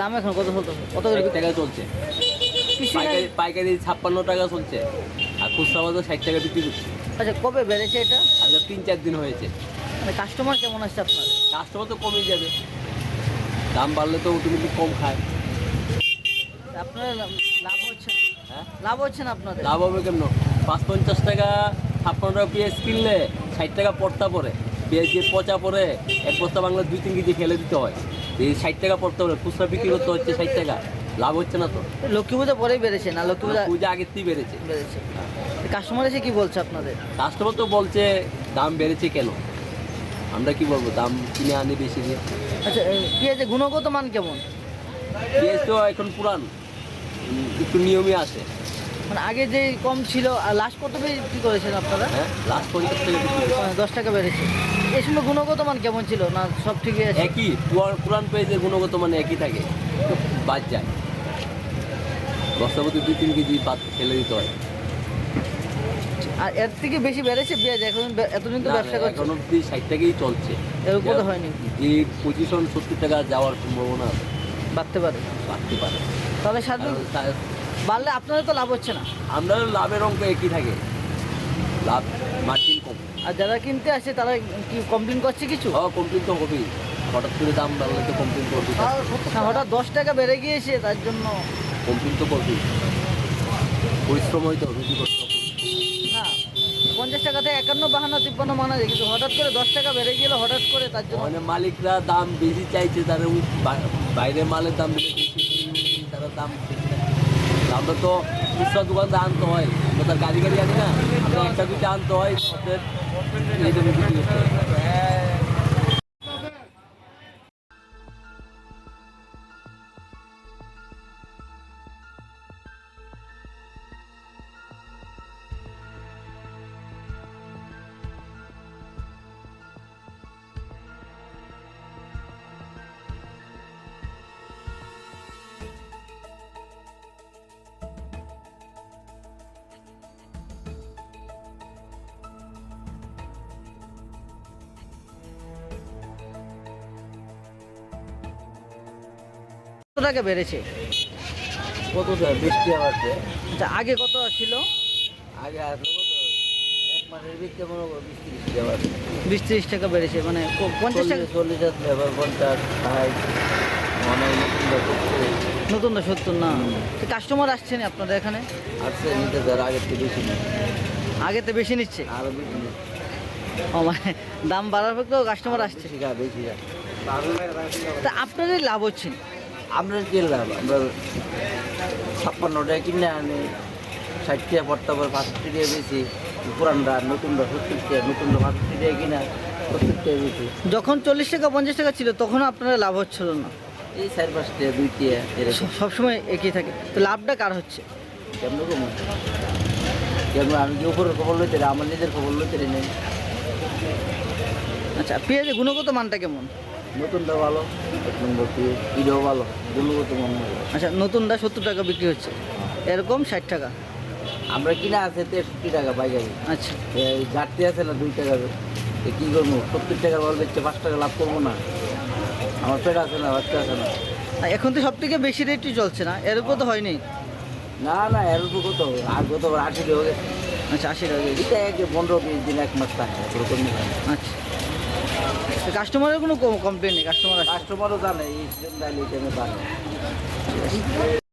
দাম এখন কত চলতে কত করে টাকা চলছে। পাইকারি ছাপ্পান্ন টাকা চলছে। আর খুচরা বাজার ষাট টাকা বিক্রি করছে। আচ্ছা কবে বেড়েছে এটা? আজকে তিন চার দিন হয়েছে। মানে কাস্টমার কেমন আসছে আপনার? কাস্টমার তো কমে যাবে। দাম বাড়লে তো অটোমেটিক কম খায়। আপনার লাভ হচ্ছে হ্যাঁ? লাভ হচ্ছে না আপনাদের? লাভ হবে কেমন? পাঁচ পঞ্চাশ টাকা ছাপ্পান্ন টাকা পেঁয়াজ কিনলে ষাট টাকা পড়তা পরে। পেঁয়াজ দিয়ে পচা পরে এক বস্তা বাংলা দুই তিন কেজি ফেলে দিতে হয়। এই ষাট টাকা পড়তে পড়ে খুচরা বিক্রি করতে হচ্ছে ষাট টাকা লাভ হচ্ছে না তো। লক্ষ্মী পুজো পরেই বেড়েছে না? লক্ষ্মী পূজা পূজা আগের থেকেই বেড়েছে। বেড়েছে। কাস্টমার এসে কি বলছে আপনাদের? কাস্টমার তো বলছে দাম বেড়েছে কেন? আমরা কি বলব দাম কিনে আনি বেশি দিয়ে। আচ্ছা পেঁয়াজের গুণগত মান কেমন? পেঁয়াজ তো এখন পুরান একটু নিয়মে আসে। মানে আগে যে কম ছিল আর লাস্ট কত কি করেছেন আপনারা? লাস্ট পঞ্চাশ টাকা বিক্রি দশ টাকা বেড়েছে। এই সময় গুণগত মান কেমন ছিল না সব ঠিকই আছে? একই পুরান পেঁয়াজের গুণগত মানে একই থাকে বাদ যায়। বস্তাপতি দুই তিন কেজি বাদ ফেলে দিতে হয়। আর এর থেকে বেশি বেড়েছে পেঁয়াজ? এখন এতদিন তো ব্যবসা করছে। এখন অব্দি ষাট টাকাই চলছে। এর উপরে হয়নি। যে পজিশন সত্তর টাকা যাওয়ার সম্ভাবনা আছে, বাড়তে পারে। বাড়তে পারে। তাহলে তা- বাড়লে আপনাদের তো লাভ হচ্ছে না। আমরা লাভের অঙ্ক একই থাকে। লাভ মার্জিন কম। আর যারা কিনতে আসে তারা কি কমপ্লেন করছে কিছু? হওয়া কমপ্লেন তো হবেই। হঠাৎ করে দাম বাড়লে তো কমপ্লেন করবে হ্যাঁ, হঠাৎ দশ টাকা বেড়ে গিয়েছে তার জন্য কমপ্লেন তো করবেই। পরিশ্রম হয়তো রুজি করতে পঞ্চাশ টাকা থেকে একান্ন বাহান্ন তিপ্পান্ন মানা যায় কিন্তু হঠাৎ করে দশ টাকা বেড়ে গেলে হঠাৎ করে তার জন্য মানে মালিকরা দাম বেশি চাইছে তারা ওই বা- বাইরের মালের দাম বেশি তারা দাম। আমরা তো খুচরা দোকানটা আনতে হয়। আমরা তার গাড়ি গাড়ি আনি না। আমরা একটা দুইটা আনতে হয় ওদের টাকা বেড়েছে? কতটা? বৃষ্টি আসছে আচ্ছা আগে কত ছিল? আগে আসলো কত? মনে বিশ তিরিশ টাকা বিশ টাকা বেড়েছে মানে পঞ্চাশ টাকা চল্লিশ এবার পঞ্চাশ ষাট। নতুন না সত্তর। না? কাস্টমার আসছে না আপনাদের এখানে? আসছে নিতে যারা আগের থেকে বেশি আগে তো বেশি নিচ্ছে? আরও বেশি ও মানে দাম বাড়ার তো কাস্টমার আসছে। বেশি বেশি তা আপনাদের লাভ হচ্ছে না? আমরা কিনলাম আমরা ছাপ্পান্ন টাকা কিনে আনি ষাট টাকা পড়তে পারে পাঁচষট্টি টাকা বেশি। পুরানটা নতুনটা সত্তর টাকা নতুনটা পাঁচষট্টি টাকা কিনা সত্তর টাকা বেশি। যখন চল্লিশ টাকা পঞ্চাশ টাকা ছিল তখন আপনারা লাভ হচ্ছিল না? এই চার পাঁচ টাকা দুই টাকা এরকম সবসময় একই থাকে। তো লাভটা কার হচ্ছে? কেমন কম কেমন আমি কি উপরের খবর লইতে আমার নিজের খবর লইতে নাই আচ্ছা পেঁয়াজের গুণগত মানটা কেমন? নতুনটা ভালো এক নম্বর ইটাও ভালো গুণগত মনে আচ্ছা নতুনটা সত্তর টাকা বিক্রি হচ্ছে। এরকম ষাট টাকা? আমরা কিনা আছে তেষট্টি টাকা পাইকারি। আচ্ছা। এই ঘাটতি আছে না দুই টাকার এ কী করব? সত্তর টাকার বল বেচছে পাঁচ টাকা লাভ করব না। আমার পেট আছে না বাচ্চা আছে না। এখন তো সব থেকে বেশি রেটই চলছে না? এর উপর তো হয়নি। না না এর উপর কত আর কত আশি টাকা গেছে। আচ্ছা আশি টাকা। এটা এক পনেরো বিশ দিন এক মাস থাকে এরকম আচ্ছা। কাস্টমারের কোনো কমপ্লেন নেই কাস্টমার কাস্টমারও জানে এই